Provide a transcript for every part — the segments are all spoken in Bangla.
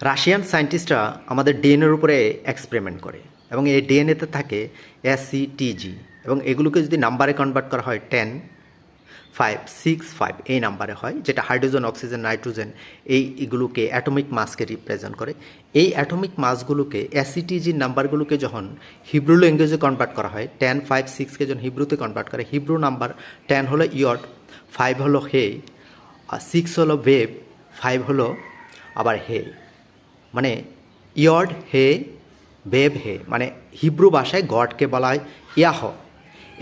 রাশিয়ান সায়েন্টিস্টরা আমাদের ডিএনএর উপরে এক্সপেরিমেন্ট করে এবং এই ডিএনএতে থাকে এসিটিজি এবং এগুলোকে যদি নাম্বারে কনভার্ট করা হয় টেন ফাইভ সিক্স ফাইভ এই নাম্বারে হয়, যেটা হাইড্রোজেন, অক্সিজেন, নাইট্রোজেন, এই এগুলোকে অ্যাটমিক মাসকে রিপ্রেজেন্ট করে। এই অ্যাটমিক মাসগুলোকে অ্যাসিটিজির নাম্বারগুলোকে যখন হিব্রু ল্যাঙ্গুয়েজে কনভার্ট করা হয় টেন ফাইভ সিক্সকে যখন হিব্রুতে কনভার্ট করে হিব্রু নাম্বার টেন হলো ইয়ট ফাইভ হলো হে আর সিক্স হলো বেব ফাইভ হলো আবার হে মানে ইয়ড হে, বেব হে মানে হিব্রু ভাষায় গডকে বলা হয় ইয়াহ।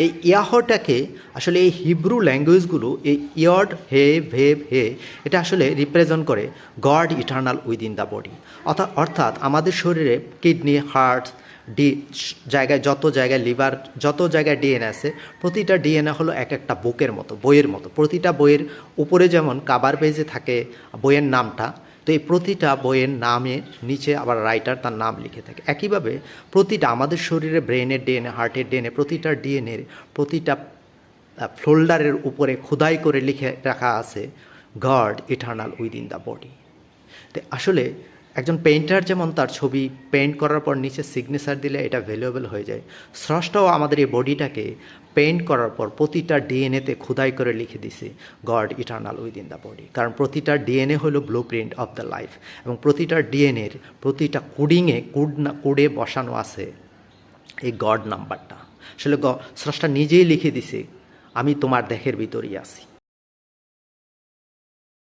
এই ইয়াহটাকে আসলে এই হিব্রু ল্যাঙ্গুয়েজগুলো এই ইয়ড হে ভেব হে, এটা আসলে রিপ্রেজেন্ট করে God eternal within the body. অর্থাৎ অর্থাৎ আমাদের শরীরে কিডনি, হার্ট, ডি, জায়গায় যত জায়গায় লিভার, যত জায়গায় ডিএনএ আছে, প্রতিটা ডিএনএ হলো এক একটা বুকের মতো, বইয়ের মতো। প্রতিটা বইয়ের উপরে যেমন কাবার পেজে থাকে, বইয়ের নামটা তো এই প্রতিটা বইয়ের নামের নিচে আবার রাইটার তার নাম লিখে থাকে। একইভাবে প্রতিটা আমাদের শরীরে ব্রেনের ডিএনএ হার্টের ডিএনএ প্রতিটা ডিএনএর প্রতিটা ফোল্ডারের উপরে খোদাই করে লিখে রাখা আছে God eternal within the body তো আসলে একজন পেইন্টার যেমন তার ছবি পেইন্ট করার পর নিচে সিগনেচার দিলে এটা ভ্যালুয়েবল হয়ে যায়। স্রষ্টাও আমাদের এই বডিটাকে পেইন্ট করার পর প্রতিটা ডিএনএতে খোদাই করে লিখে দিছে God eternal within the body কারণ প্রতিটা ডিএনএ হলো blueprint of the life এবং প্রতিটা ডিএনএর প্রতিটা কোডিংয়ে কোড না কোডে বসানো আছে এই গড নাম্বারটা আসলে স্রষ্টা নিজেই লিখে দিছে, আমি তোমার দেহের ভিতরেই আছি।